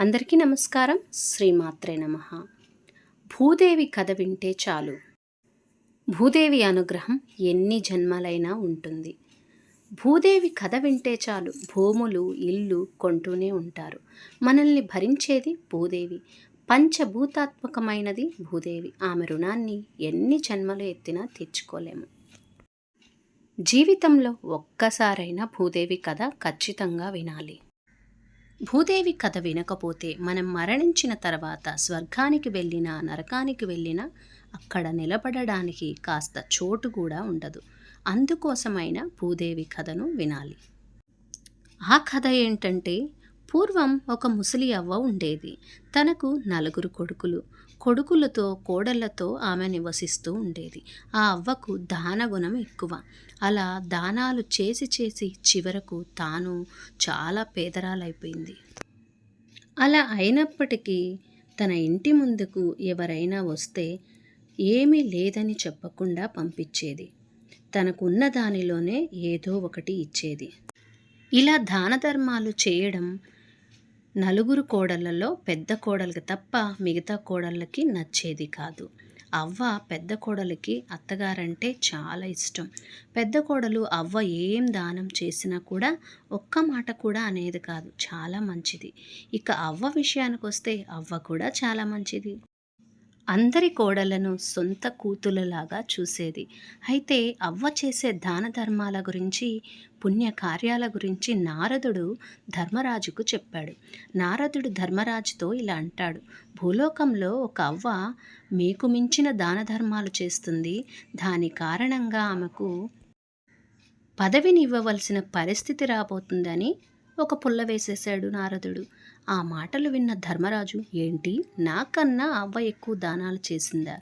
అందరికీ నమస్కారం. శ్రీమాత్రే నమ. భూదేవి కథ వింటే చాలు. భూదేవి అనుగ్రహం ఎన్ని జన్మలైనా ఉంటుంది. భూదేవి కథ వింటే చాలు. భూములు ఇల్లు కొంటూనే ఉంటారు. మనల్ని భరించేది భూదేవి. పంచభూతాత్మకమైనది భూదేవి. ఆమె రుణాన్ని ఎన్ని జన్మలు ఎత్తినా తీర్చుకోలేము. జీవితంలో ఒక్కసారైనా భూదేవి కథ ఖచ్చితంగా వినాలి. భూదేవి కథ వినకపోతే మనం మరణించిన తర్వాత స్వర్గానికి వెళ్ళినా నరకానికి వెళ్ళినా అక్కడ నిలబడడానికి కాస్త చోటు కూడా ఉండదు. అందుకోసమైన భూదేవి కథను వినాలి. ఆ కథ ఏంటంటే పూర్వం ఒక ముసలి అవ్వ ఉండేది. తనకు నలుగురు కొడుకులు. కొడుకులతో కోడళ్ళతో ఆమె నివసిస్తూ ఉండేది. ఆ అవ్వకు దానగుణం ఎక్కువ. అలా దానాలు చేసి చేసి చివరకు తాను చాలా పేదరాలైపోయింది. అలా అయినప్పటికీ తన ఇంటి ముందుకు ఎవరైనా వస్తే ఏమీ లేదని చెప్పకుండా పంపించేది. తనకున్న దానిలోనే ఏదో ఒకటి ఇచ్చేది. ఇలా దాన ధర్మాలు చేయడం నలుగురు కోడళ్ళలో పెద్ద కోడలికి తప్ప మిగతా కోడళ్ళకి నచ్చేది కాదు. అవ్వ పెద్ద కోడలికి అత్తగారంటే చాలా ఇష్టం. పెద్ద కోడలు అవ్వ ఏం దానం చేసినా కూడా ఒక్క మాట కూడా అనేది కాదు. చాలా మంచిది. ఇక అవ్వ విషయానికి వస్తే అవ్వ కూడా చాలా మంచిది. అందరి కోడలను సొంత కూతులలాగా చూసేది. అయితే అవ్వ చేసే దాన ధర్మాల గురించి పుణ్య కార్యాల గురించి నారదుడు ధర్మరాజుకు చెప్పాడు. నారదుడు ధర్మరాజుతో ఇలా అంటాడు. భూలోకంలో ఒక అవ్వ మీకు మించిన దాన ధర్మాలు చేస్తుంది. దాని కారణంగా ఆమెకు పదవిని ఇవ్వవలసిన పరిస్థితి రాబోతుందని ఒక పుల్ల వేసేశాడు నారదుడు. ఆ మాటలు విన్న ధర్మరాజు ఏంటి? నాకన్నా అవ్వ ఎక్కువ దానాలు చేసిందా?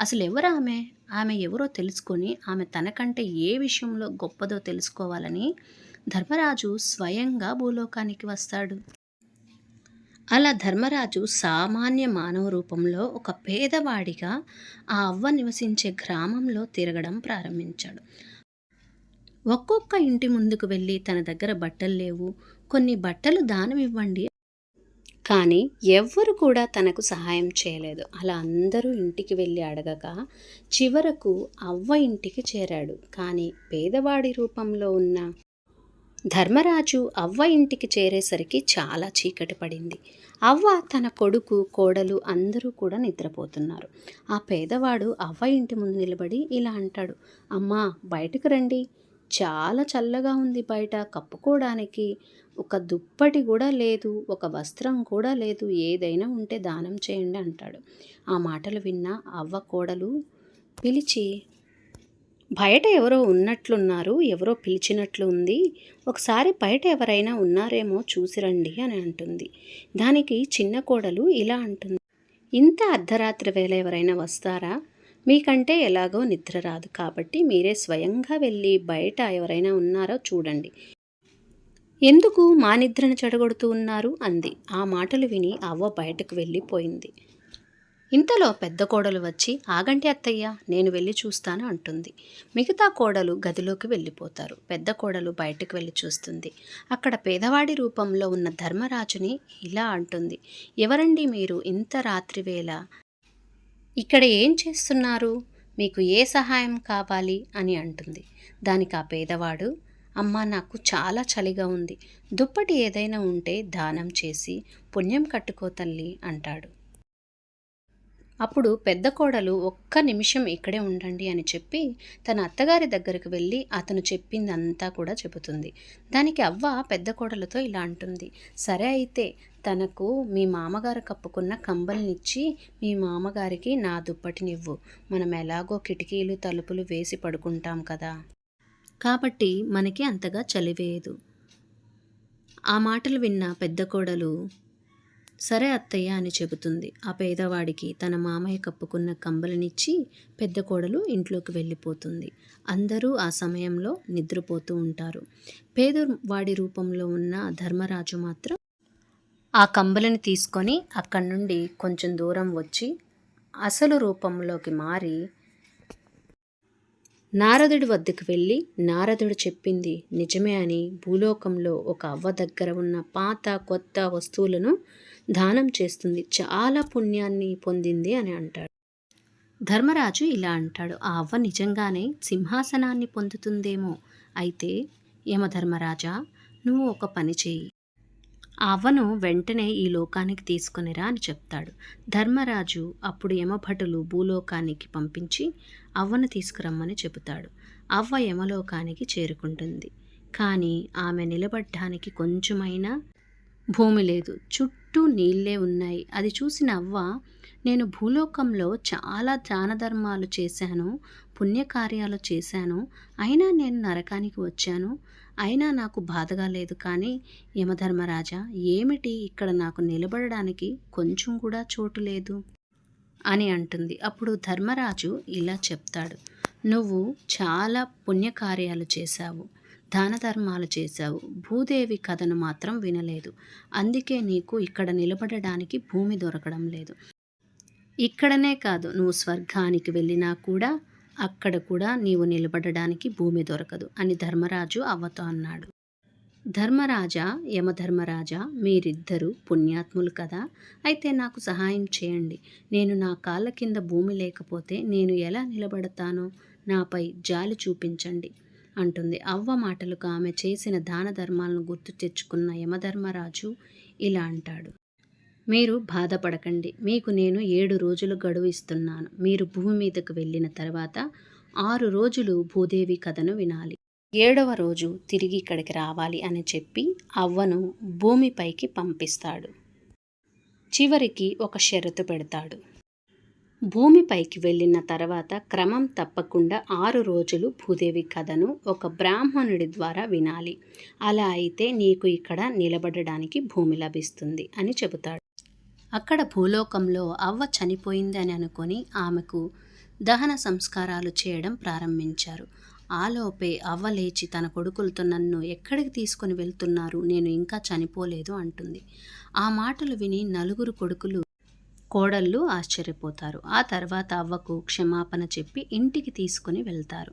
అసలు ఎవరు ఆమె? ఆమె ఎవరో తెలుసుకొని ఆమె తనకంటే ఏ విషయంలో గొప్పదో తెలుసుకోవాలని ధర్మరాజు స్వయంగా భూలోకానికి వస్తాడు. అలా ధర్మరాజు సామాన్య మానవ రూపంలో ఒక పేదవాడిగా ఆ అవ్వ నివసించే గ్రామంలో తిరగడం ప్రారంభించాడు. ఒక్కొక్క ఇంటి ముందుకు వెళ్ళి తన దగ్గర బట్టలు లేవు. కొన్ని బట్టలు దానం ఇవ్వండి కానీ ఎవ్వరు కూడా తనకు సహాయం చేయలేదు. అలా అందరూ ఇంటికి వెళ్ళి అడగక చివరకు అవ్వ ఇంటికి చేరాడు. కానీ పేదవాడి రూపంలో ఉన్న ధర్మరాజు అవ్వ ఇంటికి చేరేసరికి చాలా చీకటి పడింది. అవ్వ తన కొడుకు కోడలు అందరూ కూడా నిద్రపోతున్నారు. ఆ పేదవాడు అవ్వ ఇంటి ముందు నిలబడి ఇలా అంటాడు అమ్మా బయటకు రండి. చాలా చల్లగా ఉంది బయట. కప్పుకోవడానికి ఒక దుప్పటి కూడా లేదు ఒక వస్త్రం కూడా లేదు. ఏదైనా ఉంటే దానం చేయండి అంటాడు. ఆ మాటలు విన్న అవ్వ కోడలు పిలిచి బయట ఎవరో ఉన్నట్లున్నారు ఎవరో పిలిచినట్లు ఉంది. ఒకసారి బయట ఎవరైనా ఉన్నారేమో చూసిరండి అని అంటుంది. దానికి చిన్న కోడలు ఇలా అంటుంది. ఇంత అర్ధరాత్రి వేళ ఎవరైనా వస్తారా? మీకంటే ఎలాగో నిద్ర రాదు కాబట్టి మీరే స్వయంగా వెళ్ళి బయట ఎవరైనా ఉన్నారో చూడండి. ఎందుకు మా నిద్రను చెడగొడుతూ ఉన్నారు? అంది. ఆ మాటలు విని అవ్వ బయటకు వెళ్ళిపోయింది. ఇంతలో పెద్ద కోడలు వచ్చి ఆగంటి అత్తయ్య నేను వెళ్ళి చూస్తాను అంటుంది. మిగతా కోడలు గదిలోకి వెళ్ళిపోతారు. పెద్ద కోడలు బయటకు వెళ్ళి చూస్తుంది. అక్కడ పేదవాడి రూపంలో ఉన్న ధర్మరాజుని ఇలా అంటుంది. ఎవరండి మీరు ఇంత రాత్రివేళ? ఇక్కడ ఏం చేస్తున్నారు? మీకు ఏ సహాయం కావాలి? అని అంటుంది. దానికి ఆ పేదవాడు అమ్మ నాకు చాలా చలిగా ఉంది. దుప్పటి ఏదైనా ఉంటే దానం చేసి పుణ్యం కట్టుకో తల్లి అంటాడు. అప్పుడు పెద్ద కోడలు ఒక్క నిమిషం ఇక్కడే ఉండండి అని చెప్పి తన అత్తగారి దగ్గరకు వెళ్ళి అతను చెప్పిందంతా కూడా చెబుతుంది. దానికి అవ్వ పెద్ద కోడలతో ఇలా అంటుంది. సరే అయితే తనకు మీ మామగారు కప్పుకున్న కంబల్నిచ్చి మీ మామగారికి నా దుప్పటినివ్వు. మనం ఎలాగో కిటికీలు తలుపులు వేసి పడుకుంటాం కదా. కాబట్టి మనకి అంతగా చలివేయదు ఆ మాటలు విన్న పెద్ద కోడలు సరే అత్తయ్య అని చెబుతుంది. ఆ పేదవాడికి తన మామయ్య కప్పుకున్న కంబలనిచ్చి పెద్ద కోడలు ఇంట్లోకి వెళ్ళిపోతుంది. అందరూ ఆ సమయంలో నిద్రపోతూ ఉంటారు. పేదవాడి రూపంలో ఉన్న ధర్మరాజు మాత్రం ఆ కంబలని తీసుకొని అక్కడి నుండి కొంచెం దూరం వచ్చి అసలు రూపంలోకి మారి నారదుడి వద్దకు వెళ్ళి నారదుడు చెప్పింది నిజమే అని భూలోకంలో ఒక అవ్వ దగ్గర ఉన్న పాత కొత్త వస్తువులను దానం చేస్తుంది. చాలా పుణ్యాన్ని పొందింది అని అంటాడు. ధర్మరాజు ఇలా అంటాడు. ఆ అవ్వ నిజంగానే సింహాసనాన్ని పొందుతుందేమో. అయితే యమధర్మరాజా నువ్వు ఒక పని చేయి. ఆ అవ్వను వెంటనే ఈ లోకానికి తీసుకొనిరా అని చెప్తాడు. ధర్మరాజు అప్పుడు యమభటులు భూలోకానికి పంపించి అవ్వను తీసుకురమ్మని చెబుతాడు. అవ్వ యమలోకానికి చేరుకుంటుంది. కానీ ఆమె నిలబడ్డానికి కొంచెమైనా భూమి లేదు. చుట్టూ చుట్టూ నీళ్ళే ఉన్నాయి. అది చూసిన అవ్వ నేను భూలోకంలో చాలా దానధర్మాలు చేశాను పుణ్యకార్యాలు చేశాను. అయినా నేను నరకానికి వచ్చాను. అయినా నాకు బాధగా లేదు. కానీ యమధర్మరాజా ఏమిటి ఇక్కడ నాకు నిలబడడానికి కొంచెం కూడా చోటు లేదు అని అంటుంది. అప్పుడు ధర్మరాజు ఇలా చెప్తాడు. నువ్వు చాలా పుణ్యకార్యాలు చేశావు. దాన ధర్మాలు చేశావు. భూదేవి కథను మాత్రం వినలేదు. అందుకే నీకు ఇక్కడ నిలబడడానికి భూమి దొరకడం లేదు. ఇక్కడనే కాదు నువ్వు స్వర్గానికి వెళ్ళినా కూడా అక్కడ కూడా నీవు నిలబడడానికి భూమి దొరకదు అని ధర్మరాజు అవ్వతో అన్నాడు. ధర్మరాజా యమధర్మరాజా మీరిద్దరూ పుణ్యాత్ములు కదా? అయితే నాకు సహాయం చేయండి. నేను నా కాళ్ళ కింద భూమి లేకపోతే నేను ఎలా నిలబడతానో? నాపై జాలి చూపించండి. అంటుంది. అవ్వ మాటలకు ఆమె చేసిన దాన ధర్మాలను గుర్తు తెచ్చుకున్న యమధర్మరాజు ఇలా అంటాడు. మీరు బాధపడకండి. మీకు నేను ఏడు రోజులు గడువు ఇస్తున్నాను. మీరు భూమి మీదకు వెళ్ళిన తర్వాత ఆరు రోజులు భూదేవి కథను వినాలి. ఏడవ రోజు తిరిగి ఇక్కడికి రావాలి అని చెప్పి అవ్వను భూమిపైకి పంపిస్తాడు. చివరికి ఒక షరతు పెడతాడు. భూమిపైకి వెళ్ళిన తర్వాత క్రమం తప్పకుండా ఆరు రోజులు భూదేవి కథను ఒక బ్రాహ్మణుడి ద్వారా వినాలి. అలా అయితే నీకు ఇక్కడ నిలబడడానికి భూమి లభిస్తుంది అని చెబుతాడు. అక్కడ భూలోకంలో అవ్వ చనిపోయింది అని అనుకొని ఆమెకు దహన సంస్కారాలు చేయడం ప్రారంభించారు. ఆలోపే అవ్వ లేచి తన కొడుకులతో నన్ను ఎక్కడికి తీసుకొని వెళ్తున్నారు? నేను ఇంకా చనిపోలేదు అంటుంది. ఆ మాటలు విని నలుగురు కొడుకులు కోడళ్ళు ఆశ్చర్యపోతారు. ఆ తర్వాత అవ్వకు క్షమాపణ చెప్పి ఇంటికి తీసుకుని వెళ్తారు.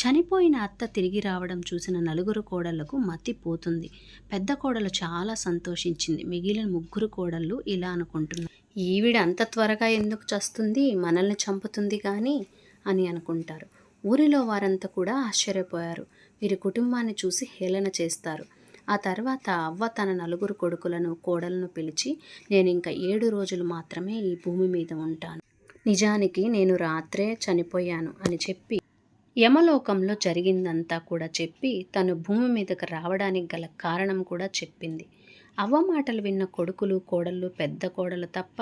చనిపోయిన అత్త తిరిగి రావడం చూసిన నలుగురు కోడళ్ళకు మతి పోతుంది. పెద్ద కోడలు చాలా సంతోషించింది. మిగిలిన ముగ్గురు కోడళ్ళు ఇలా అనుకుంటున్నారు. ఈవిడ అంత త్వరగా ఎందుకు చస్తుంది? మనల్ని చంపుతుంది కానీ అని అనుకుంటారు. ఊరిలో వారంతా కూడా ఆశ్చర్యపోయారు. వీరి కుటుంబాన్ని చూసి హేళన చేస్తారు. ఆ తర్వాత అవ్వ తన నలుగురు కొడుకులను కోడలను పిలిచి నేను ఇంకా ఏడు రోజులు మాత్రమే ఈ భూమి మీద ఉంటాను. నిజానికి నేను రాత్రే చనిపోయాను అని చెప్పి యమలోకంలో జరిగిందంతా కూడా చెప్పి తను భూమి మీదకు రావడానికి గల కారణం కూడా చెప్పింది. అవ్వ మాటలు విన్న కొడుకులు కోడళ్ళు పెద్ద కోడలు తప్ప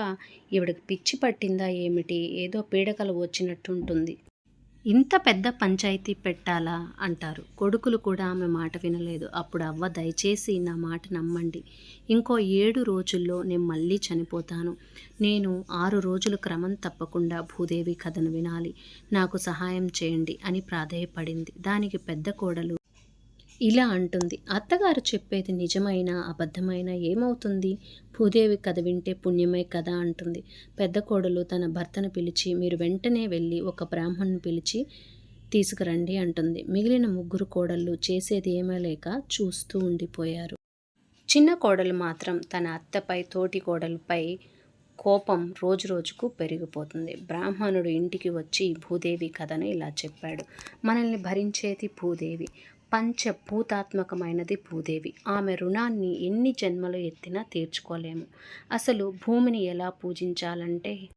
ఈవిడకి పిచ్చి పట్టిందా ఏమిటి? ఏదో పీడకలు వచ్చినట్టుంటుంది. ఇంత పెద్ద పంచాయతీ పెట్టాలా అంటారు. కొడుకులు కూడా ఆమె మాట వినలేదు. అప్పుడు అవ్వ దయచేసి నా మాట నమ్మండి. ఇంకో ఏడు రోజుల్లో నేను మళ్ళీ చనిపోతాను. నేను ఆరు రోజులు క్రమం తప్పకుండా భూదేవి కథను వినాలి. నాకు సహాయం చేయండి అని ప్రాధేయపడింది. దానికి పెద్ద కోడలు ఇలా అంటుంది. అత్తగారు చెప్పేది నిజమైన అబద్ధమైన ఏమవుతుంది? భూదేవి కథ వింటే పుణ్యమే కదా అంటుంది. పెద్ద కోడలు తన భర్తను పిలిచి మీరు వెంటనే వెళ్ళి ఒక బ్రాహ్మణ్ని పిలిచి తీసుకురండి అంటుంది. మిగిలిన ముగ్గురు కోడళ్ళు చేసేది ఏమీ లేక చూస్తూ ఉండిపోయారు. చిన్న కోడలు మాత్రం తన అత్తపై తోటి కోడలపై కోపం రోజు రోజుకు పెరిగిపోతుంది. బ్రాహ్మణుడు ఇంటికి వచ్చి భూదేవి కథను ఇలా చెప్పాడు. మనల్ని భరించేది భూదేవి. పంచభూతాత్మకమైనది భూదేవి. ఆమె రుణాన్ని ఎన్ని జన్మలు ఎత్తినా తీర్చుకోలేము. అసలు భూమిని ఎలా పూజించాలంటే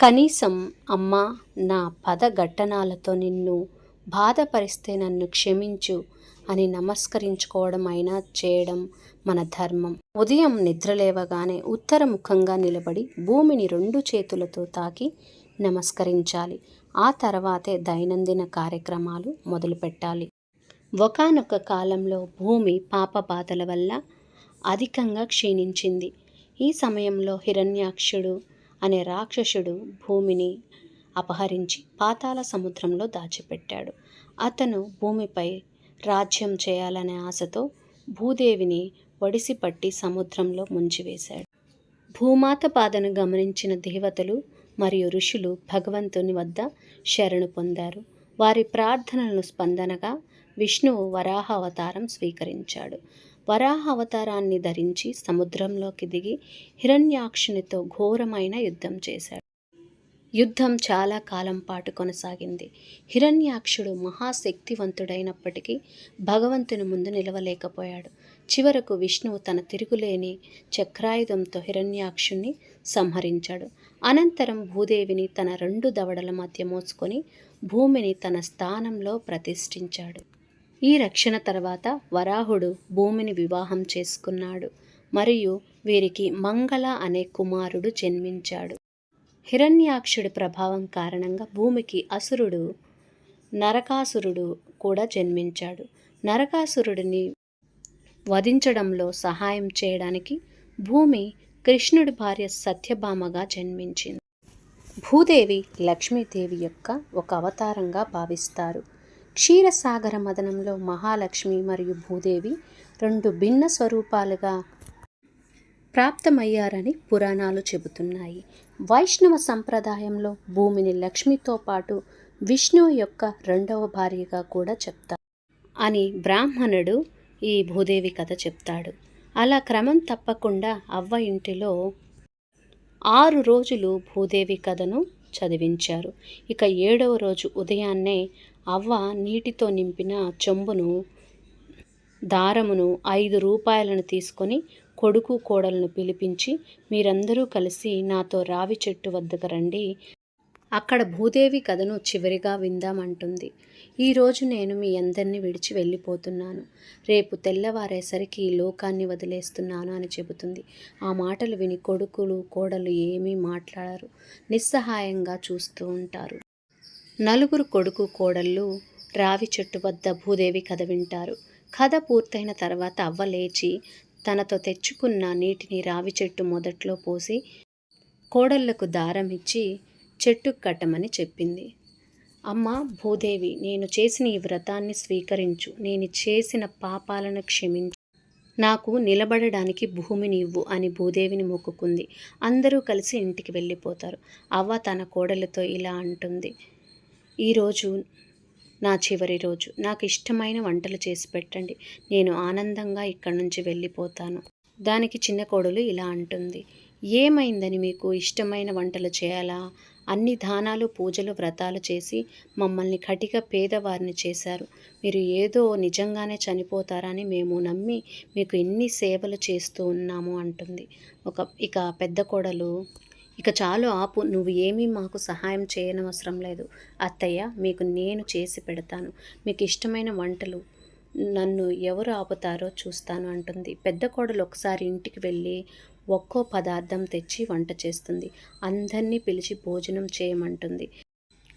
కనీసం అమ్మ నా పద ఘట్టనాలతో నిన్ను బాధపరిస్తే నన్ను క్షమించు అని నమస్కరించుకోవడం అయినా చేయడం మన ధర్మం. ఉదయం నిద్రలేవగానే ఉత్తరముఖంగా నిలబడి భూమిని రెండు చేతులతో తాకి నమస్కరించాలి. ఆ తర్వాతే దైనందిన కార్యక్రమాలు మొదలుపెట్టాలి. ఒకానొక కాలంలో భూమి పాపబాధల వల్ల అధికంగా క్షీణించింది. ఈ సమయంలో హిరణ్యాక్షుడు అనే రాక్షసుడు భూమిని అపహరించి పాతాళ సముద్రంలో దాచిపెట్టాడు. అతను భూమిపై రాజ్యం చేయాలనే ఆశతో భూదేవిని ఒడిసిపట్టి సముద్రంలో ముంచివేశాడు. భూమాత బాధను గమనించిన దేవతలు మరియు ఋషులు భగవంతుని వద్ద శరణు పొందారు. వారి ప్రార్థనలను స్పందనగా విష్ణువు వరాహ అవతారం స్వీకరించాడు. వరాహ అవతారాన్ని ధరించి సముద్రంలోకి దిగి హిరణ్యాక్షునితో ఘోరమైన యుద్ధం చేశాడు. యుద్ధం చాలా కాలం పాటు కొనసాగింది. హిరణ్యాక్షుడు మహాశక్తివంతుడైనప్పటికీ భగవంతుని ముందు నిలవలేకపోయాడు. చివరకు విష్ణువు తన తిరుగులేని చక్రాయుధంతో హిరణ్యాక్షుణ్ణి సంహరించాడు. అనంతరం భూదేవిని తన రెండు దవడల మధ్య మోసుకొని భూమిని తన స్థానంలో ప్రతిష్ఠించాడు. ఈ రక్షణ తర్వాత వరాహుడు భూమిని వివాహం చేసుకున్నాడు. మరియు వీరికి మంగళ అనే కుమారుడు జన్మించాడు. హిరణ్యాక్షుడి ప్రభావం కారణంగా భూమికి అసురుడు నరకాసురుడు కూడా జన్మించాడు. నరకాసురుడిని వధించడంలో సహాయం చేయడానికి భూమి కృష్ణుడి భార్య సత్యభామగా జన్మించింది. భూదేవి లక్ష్మీదేవి యొక్క ఒక అవతారంగా భావిస్తారు. క్షీరసాగర మదనంలో మహాలక్ష్మి మరియు భూదేవి రెండు భిన్న స్వరూపాలుగా ప్రాప్తమయ్యారని పురాణాలు చెబుతున్నాయి. వైష్ణవ సంప్రదాయంలో భూమిని లక్ష్మితో పాటు విష్ణువు యొక్క రెండవ భార్యగా కూడా చెప్తారు. అని బ్రాహ్మణుడు ఈ భూదేవి కథ చెప్తాడు. అలా క్రమం తప్పకుండా అవ్వ ఇంటిలో ఆరు రోజులు భూదేవి కథను చదివించారు. ఇక ఏడవ రోజు ఉదయాన్నే అవ్వ నీటితో నింపిన చెంబును దారమును ఐదు రూపాయలను తీసుకొని కొడుకు కోడలను పిలిపించి మీరందరూ కలిసి నాతో రావి చెట్టు వద్దకు రండి. అక్కడ భూదేవి కథను చివరిగా విందామంటుంది. ఈరోజు నేను మీ అందరినీ విడిచి వెళ్ళిపోతున్నాను. రేపు తెల్లవారేసరికి ఈ లోకాన్ని వదిలేస్తున్నాను అని చెబుతుంది. ఆ మాటలు విని కొడుకులు కోడలు ఏమీ మాట్లాడరు. నిస్సహాయంగా చూస్తూ ఉంటారు. నలుగురు కొడుకు కోడళ్ళు రావి చెట్టు వద్ద భూదేవి కథ వింటారు. కథ పూర్తయిన తర్వాత అవ్వ లేచి తనతో తెచ్చుకున్న నీటిని రావి చెట్టు మొదట్లో పోసి కోడళ్ళకు దారం ఇచ్చి చెట్టు కట్టమని చెప్పింది. అమ్మ భూదేవి నేను చేసిన ఈ వ్రతాన్ని స్వీకరించు. నేను చేసిన పాపాలను క్షమించు. నాకు నిలబడడానికి భూమిని ఇవ్వు అని భూదేవిని మొక్కుకుంది. అందరూ కలిసి ఇంటికి వెళ్ళిపోతారు. అవ్వ తన కోడలతో ఇలా అంటుంది. ఈరోజు నా చివరి రోజు. నాకు ఇష్టమైన వంటలు చేసి పెట్టండి. నేను ఆనందంగా ఇక్కడి నుంచి వెళ్ళిపోతాను. దానికి చిన్న కోడలు ఇలా అంటుంది. ఏమైందని మీకు ఇష్టమైన వంటలు చేయాలా? అన్ని దానాలు పూజలు వ్రతాలు చేసి మమ్మల్ని కటిక పేదవారిని చేశారు. మీరు ఏదో నిజంగానే చనిపోతారని మేము నమ్మి మీకు ఎన్ని సేవలు చేస్తూ ఉన్నాము అంటుంది. ఒక ఇక పెద్ద కోడలు ఇక చాలు ఆపు నువ్వు ఏమీ మాకు సహాయం చేయనవసరం లేదు. అత్తయ్య మీకు నేను చేసి పెడతాను. మీకు ఇష్టమైన వంటలు నన్ను ఎవరు ఆపుతారో చూస్తాను అంటుంది. పెద్ద కోడలు ఒకసారి ఇంటికి వెళ్ళి ఒక్కో పదార్థం తెచ్చి వంట చేస్తుంది. అందరినీ పిలిచి భోజనం చేయమంటుంది.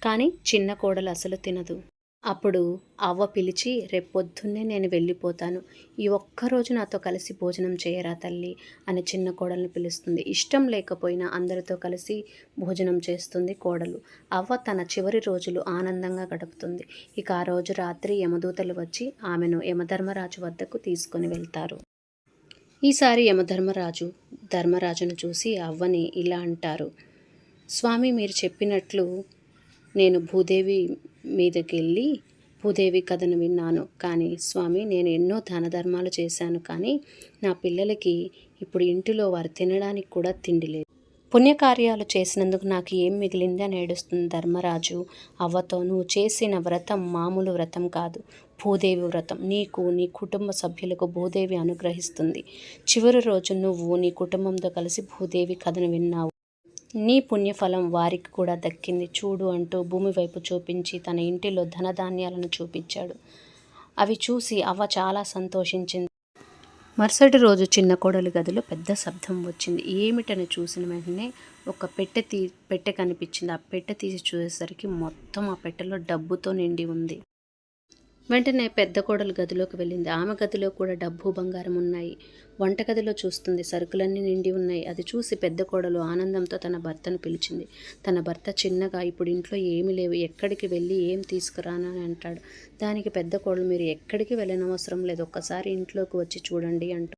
కానీ చిన్న కోడలు అసలు తినదు. అప్పుడు అవ్వ పిలిచి రేపొద్దున్నే నేను వెళ్ళిపోతాను. ఈ ఒక్కరోజు నాతో కలిసి భోజనం చేయరా తల్లి? అని చిన్న కోడల్ని పిలుస్తుంది. ఇష్టం లేకపోయినా అందరితో కలిసి భోజనం చేస్తుంది కోడలు. అవ్వ తన చివరి రోజులు ఆనందంగా గడుపుతుంది. ఇక ఆ రోజు రాత్రి యమదూతలు వచ్చి ఆమెను యమధర్మరాజు వద్దకు తీసుకొని వెళ్తారు. ఈసారి యమధర్మరాజు ధర్మరాజును చూసి అవ్వని ఇలా అంటారు. స్వామి మీరు చెప్పినట్లు నేను భూదేవి మీదకి వెళ్ళి భూదేవి కథను విన్నాను. కానీ స్వామి నేను ఎన్నో దాన ధర్మాలు చేశాను కానీ నా పిల్లలకి ఇప్పుడు ఇంటిలో వారు తినడానికి కూడా తిండి లేదు. పుణ్యకార్యాలు చేసినందుకు నాకు ఏం మిగిలింది అని ఏడుస్తుంది ధర్మరాజు. అవ్వతో నువ్వు చేసిన వ్రతం మామూలు వ్రతం కాదు. భూదేవి వ్రతం. నీకు నీ కుటుంబ సభ్యులకు భూదేవి అనుగ్రహిస్తుంది. చివరి రోజు నువ్వు నీ కుటుంబంతో కలిసి భూదేవి కథను విన్నావు. నీ పుణ్యఫలం వారికి కూడా దక్కింది. చూడు అంటూ భూమి వైపు చూపించి తన ఇంటిలో ధనధాన్యాలను చూపించాడు. అవి చూసి అవ్వ చాలా సంతోషించింది. మరుసటి రోజు చిన్న కోడలి గదిలో పెద్ద శబ్దం వచ్చింది. ఏమిటని చూసిన వెంటనే ఒక పెట్టె తీ పెట్టె కనిపించింది. ఆ పెట్టె తీసి చూసేసరికి మొత్తం ఆ పెట్టెలో డబ్బుతో నిండి ఉంది. వెంటనే పెద్ద కోడలు గదిలోకి వెళ్ళింది. ఆమె గదిలో కూడా డబ్బు బంగారం ఉన్నాయి. వంటగదిలో చూస్తుంది. సరుకులన్నీ నిండి ఉన్నాయి. అది చూసి పెద్ద కోడలు ఆనందంతో తన భర్తను పిలిచింది. తన భర్త చిన్నగా ఇప్పుడు ఇంట్లో ఏమీ లేవు. ఎక్కడికి వెళ్ళి ఏం తీసుకురానని అంటాడు. దానికి పెద్ద కోడలు మీరు ఎక్కడికి వెళ్ళనవసరం లేదు. ఒక్కసారి ఇంట్లోకి వచ్చి చూడండి అంటూ